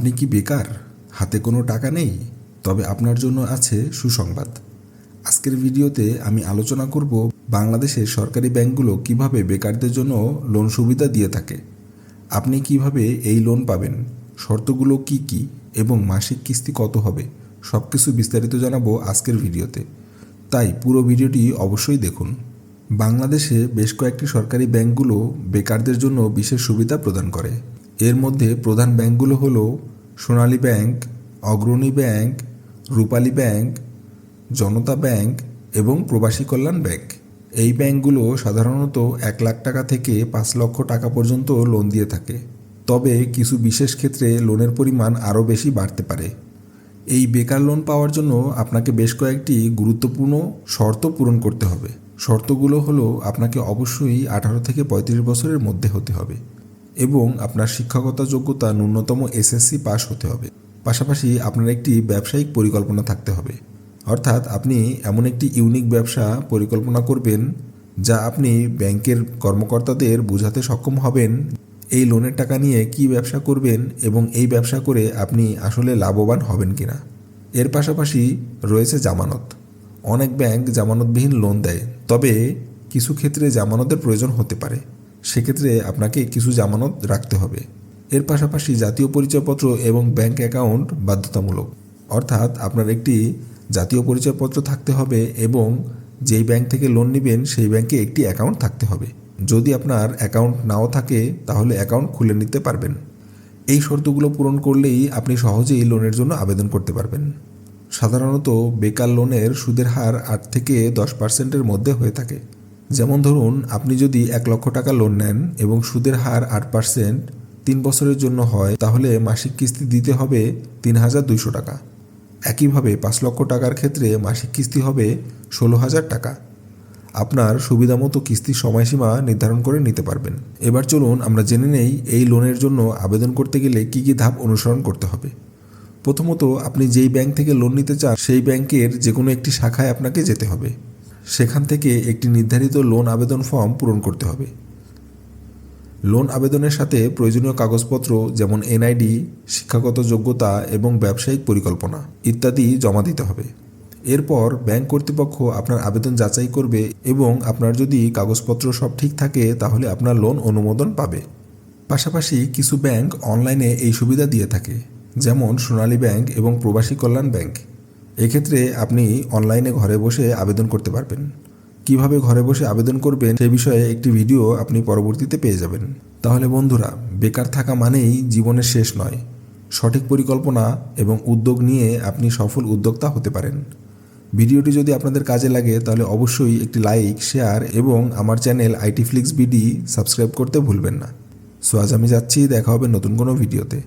আপনি কি বেকার? হাতে কোনো টাকা নেই? তবে আপনার জন্য আছে সুসংবাদ। আজকের ভিডিওতে আমি আলোচনা করব বাংলাদেশের সরকারি ব্যাংকগুলো কীভাবে বেকারদের জন্য লোন সুবিধা দিয়ে থাকে। আপনি কীভাবে এই লোন পাবেন? শর্তগুলো কি কি? এবং মাসিক কিস্তি কত হবে? সব কিছু বিস্তারিত জানাব আজকের ভিডিওতে। তাই পুরো ভিডিওটি অবশ্যই দেখুন। বাংলাদেশে বেশ কয়েকটি সরকারি ব্যাংকগুলো বেকারদের জন্য বিশেষ সুবিধা প্রদান করে। এর মধ্যে প্রধান ব্যাংকগুলো হলো Sonali bank, Agrani bank, Rupali bank, Janata bank এবং প্রবাসী কল্যাণ ব্যাংক। এই ব্যাংকগুলো সাধারণত এক লাখ টাকা থেকে পাঁচ লক্ষ টাকা পর্যন্ত লোন দিয়ে থাকে। তবে কিছু বিশেষ ক্ষেত্রে লোনের পরিমাণ আরও বেশি বাড়তে পারে। এই বেকার লোন পাওয়ার জন্য আপনাকে বেশ কয়েকটি গুরুত্বপূর্ণ শর্ত পূরণ করতে হবে। শর্তগুলো হলো, আপনাকে অবশ্যই আঠারো থেকে পঁয়ত্রিশ বছরের মধ্যে হতে হবে। এবং আপনার শিক্ষাগত যোগ্যতা ন্যূনতম এসএসসি পাস হতে হবে। পাশাপাশি আপনার একটি ব্যবসায়িক পরিকল্পনা থাকতে হবে। অর্থাৎ আপনি এমন একটি ইউনিক ব্যবসা পরিকল্পনা করবেন যা আপনি ব্যাংকের কর্মকর্তাদের বোঝাতে সক্ষম হবেন, এই লোনের টাকা নিয়ে কি ব্যবসা করবেন এবং এই ব্যবসা করে আপনি আসলে লাভবান হবেন কিনা। এর পাশাপাশি রয়েছে জামানত। অনেক ব্যাংক জামানতবিহীন লোন দেয়, তবে কিছু ক্ষেত্রে জামানতের প্রয়োজন হতে পারে। সেক্ষেত্রে আপনাকে কিছু জামানত রাখতে হবে। এর পাশাপাশি জাতীয় পরিচয়পত্র এবং ব্যাংক অ্যাকাউন্ট বাধ্যতামূলক। অর্থাৎ আপনার একটি জাতীয় পরিচয়পত্র থাকতে হবে এবং যেই ব্যাংক থেকে লোন নেবেন, সেই ব্যাংকে একটি অ্যাকাউন্ট থাকতে হবে। যদি আপনার অ্যাকাউন্ট নাও থাকে, তাহলে অ্যাকাউন্ট খুলে নিতে পারবেন। এই শর্তগুলো পূরণ করলেই আপনি সহজেই লোনের জন্য আবেদন করতে পারবেন। সাধারণত বেকার লোনের সুদের হার আট থেকে দশ পার্সেন্টের মধ্যে হয়ে থাকে। যেমন ধরুন, আপনি যদি এক লক্ষ টাকা লোন নেন এবং সুদের হার আট পার্সেন্ট তিন বছরের জন্য হয়, তাহলে মাসিক কিস্তি দিতে হবে তিন হাজার দুইশো টাকা। একইভাবে পাঁচ লক্ষ টাকার ক্ষেত্রে মাসিক কিস্তি হবে ষোলো হাজার টাকা। আপনার সুবিধামতো কিস্তির সময়সীমা নির্ধারণ করে নিতে পারবেন। এবার চলুন আমরা জেনে নেই এই লোনের জন্য আবেদন করতে গেলে কি কি ধাপ অনুসরণ করতে হবে। প্রথমত, আপনি যেই ব্যাংক থেকে লোন নিতে চান, সেই ব্যাংকের যে কোনো একটি শাখায় আপনাকে যেতে হবে। সেখান থেকে একটি নির্ধারিত লোন আবেদন ফর্ম পূরণ করতে হবে। লোন আবেদনের সাথে প্রয়োজনীয় কাগজপত্র যেমন এনআইডি শিক্ষাগত যোগ্যতা এবং ব্যবসায়িক পরিকল্পনা ইত্যাদি জমা দিতে হবে। এরপর ব্যাংক কর্তৃপক্ষ আপনার আবেদন যাচাই করবে এবং আপনার যদি কাগজপত্র সব ঠিক থাকে তাহলে আপনার লোন অনুমোদন পাবে। পাশাপাশি কিছু ব্যাংক অনলাইনে এই সুবিধা দিয়ে থাকে, যেমন সোনালী ব্যাংক এবং প্রবাসী কল্যাণ ব্যাংক। এক্ষেত্রে আপনি অনলাইনে ঘরে বসে আবেদন করতে পারবেন। কীভাবে ঘরে বসে আবেদন করবেন সে বিষয়ে একটি ভিডিও আপনি পরবর্তীতে পেয়ে যাবেন। তাহলে বন্ধুরা, বেকার থাকা মানেই জীবনের শেষ নয়। সঠিক পরিকল্পনা এবং উদ্যোগ নিয়ে আপনি সফল উদ্যোক্তা হতে পারেন। ভিডিওটি যদি আপনাদের কাজে লাগে, তাহলে অবশ্যই একটি লাইক শেয়ার এবং আমার channel IT Flix BD subscribe করতে ভুলবেন না। সো আজ আমি যাচ্ছি, দেখা হবে নতুন কোনো ভিডিওতে